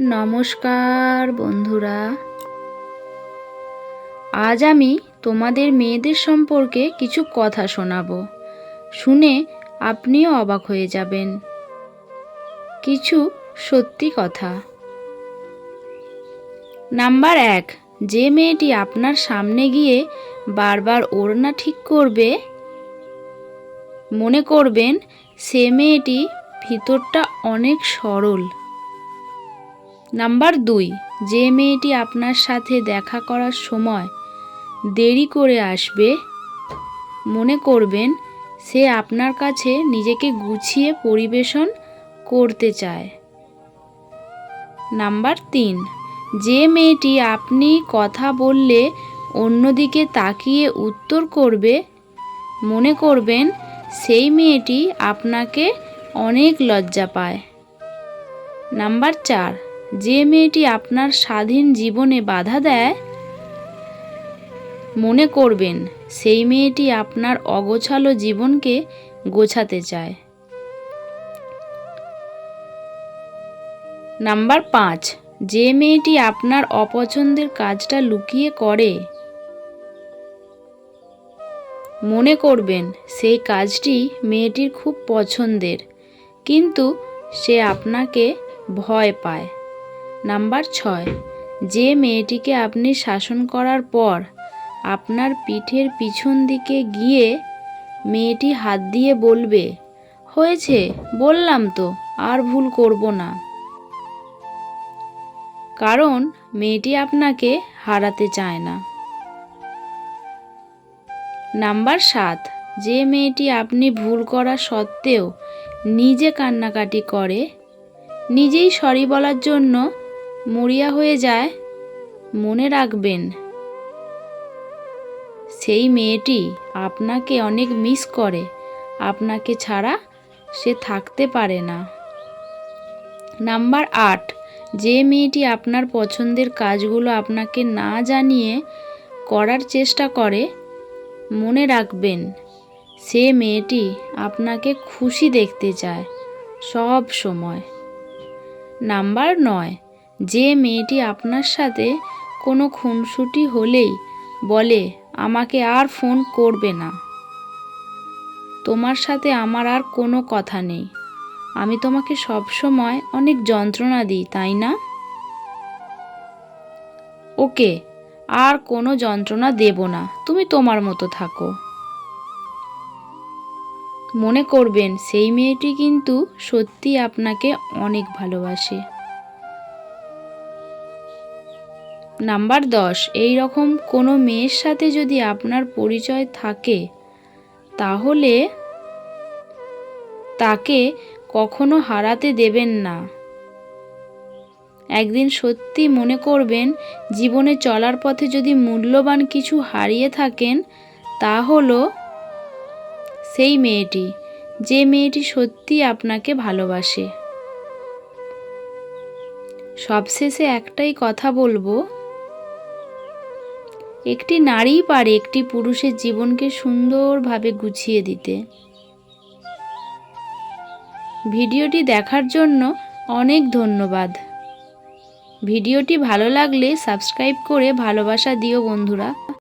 নমস্কার, বন্ধুরা। আজ আমি তোমাদের মেয়েদের সম্পর্কে কিছু কথা শোনাবো। শুনে আপনিও অবাক হয়ে যাবেন। কিছু সত্যি কথা। নাম্বার এক, যে মেয়েটি আপনার সামনে গিয়ে বারবার ওড়না ঠিক করবে, মনে করবেন সে মেয়েটি ভিতরটা অনেক সরল। নাম্বার দুই, যে মেয়েটি আপনার সাথে দেখা করার সময় দেরি করে আসবে, মনে করবেন সে আপনার কাছে নিজেকে গুছিয়ে পরিবেশন করতে চায়। নাম্বার তিন, যে মেয়েটি আপনি কথা বললে অন্যদিকে তাকিয়ে উত্তর করবে, মনে করবেন সেই মেয়েটি আপনাকে অনেক লজ্জা পায়। নাম্বার চার যে মেয়েটি আপনার স্বাধীন জীবনে বাধা দেয়, মনে করবেন সেই মেয়েটি আপনার অগোছালো জীবনকে গোছাতে চায়। নাম্বার পাঁচ, যে মেয়েটি আপনার অপছন্দের কাজটা লুকিয়ে করে, মনে করবেন সেই কাজটি মেয়েটির খুব পছন্দের, কিন্তু সে আপনাকে ভয় পায়। নাম্বার ছয়, যে মেয়েটিকে আপনি শাসন করার পর আপনার পিঠের পিছন দিকে গিয়ে মেয়েটি হাত দিয়ে বলবে, হয়েছে, বললাম তো, আর ভুল করব না। কারণ মেয়েটি আপনাকে হারাতে চায় না। নাম্বার সাত, যে মেয়েটি আপনি ভুল করা সত্ত্বেও নিজে কান্নাকাটি করে, নিজেই সরি বলার জন্য মরিয়া হয়ে যায়, মনে রাখবেন। সেই মেয়েটি আপনাকে অনেক মিস করে, আপনাকে ছাড়া সে থাকতে পারে না। নাম্বার আট, যে মেয়েটি আপনার পছন্দের কাজগুলো আপনাকে না জানিয়ে করার চেষ্টা করে, মনে রাখবেন, সে মেয়েটি আপনাকে খুশি দেখতে চায় সব সময়। নাম্বার নয় যে মেয়েটি আপনার সাথে কোনো খুনসুটি হলেই বলে, আমাকে আর ফোন করবে না। তোমার সাথে আমার আর কোনো কথা নেই। আমি তোমাকে সব সময় অনেক যন্ত্রণা দিই, তাই না? ওকে, আর কোনো যন্ত্রণা দেব না। তুমি তোমার মতো থাকো। মনে করবেন, সেই মেয়েটি কিন্তু সত্যি আপনাকে অনেক ভালোবাসে। নাম্বার দশ এই রকম কোনো মেয়ের সাথে যদি আপনার পরিচয় থাকে, তাহলে তাকে কখনো হারাতে দেবেন না। একদিন সত্যি মনে করবেন, জীবনে চলার পথে যদি মূল্যবান কিছু হারিয়ে থাকেন, তা হলো সেই মেয়েটি, যে মেয়েটি সত্যি আপনাকে ভালোবাসে। সবশেষে একটাই কথা বলব একটি নারী পারে একটি পুরুষের জীবনকে সুন্দরভাবে গুছিয়ে দিতে। ভিডিওটি দেখার জন্য অনেক ধন্যবাদ। ভিডিওটি ভালো লাগলে সাবস্ক্রাইব করে ভালোবাসা দিও বন্ধুরা।